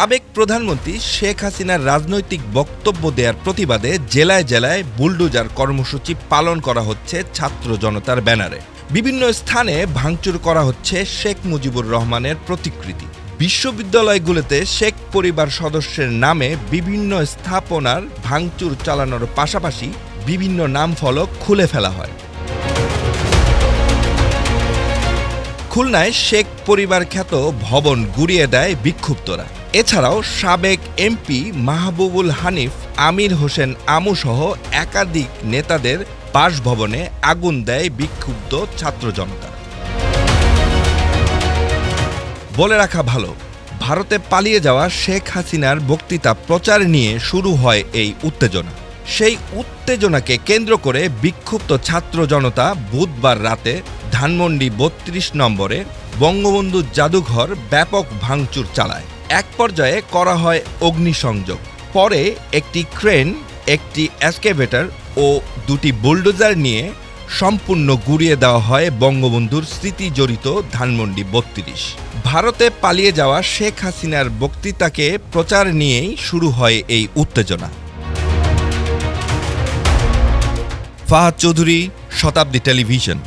সাবেক প্রধানমন্ত্রী শেখ হাসিনার রাজনৈতিক বক্তব্য দেওয়ার প্রতিবাদে জেলায় জেলায় বুলডোজার কর্মসূচি পালন করা হচ্ছে ছাত্র জনতার ব্যানারে। বিভিন্ন স্থানে ভাঙচুর করা হচ্ছে শেখ মুজিবুর রহমানের প্রতিকৃতি। বিশ্ববিদ্যালয়গুলোতে শেখ পরিবার সদস্যের নামে বিভিন্ন স্থাপনার ভাঙচুর চালানোর পাশাপাশি বিভিন্ন নাম ফলক খুলে ফেলা হয়। খুলনায় শেখ পরিবার খ্যাত ভবন গুড়িয়ে দেয় বিক্ষুব্ধরা। এছাড়াও সাবেক এমপি মাহবুবুল হানিফ, আমির হোসেন আমু সহ একাধিক নেতাদের বাসভবনে আগুন দেয় বিক্ষুব্ধ ছাত্র জনতা। বলে রাখা ভালো, ভারতে পালিয়ে যাওয়া শেখ হাসিনার বক্তৃতা প্রচার নিয়ে শুরু হয় এই উত্তেজনা। সেই উত্তেজনাকে কেন্দ্র করে বিক্ষুব্ধ ছাত্র জনতা বুধবার রাতে ধানমন্ডি বত্রিশ নম্বরে বঙ্গবন্ধু জাদুঘর ব্যাপক ভাঙচুর চালায়। এক পর্যায়ে করা হয় অগ্নিসংযোগ। পরে একটি ক্রেন, একটি অ্যাসকেভেটর ও দুটি বুলডোজার নিয়ে সম্পূর্ণ গুড়িয়ে দেওয়া হয় বঙ্গবন্ধুর স্মৃতি জড়িত ধানমন্ডি বত্রিশ। ভারতে পালিয়ে যাওয়া শেখ হাসিনার বক্তৃতাকে প্রচার নিয়েই শুরু হয় এই উত্তেজনা। ফাহাদ চৌধুরী, শতাব্দী টেলিভিশন।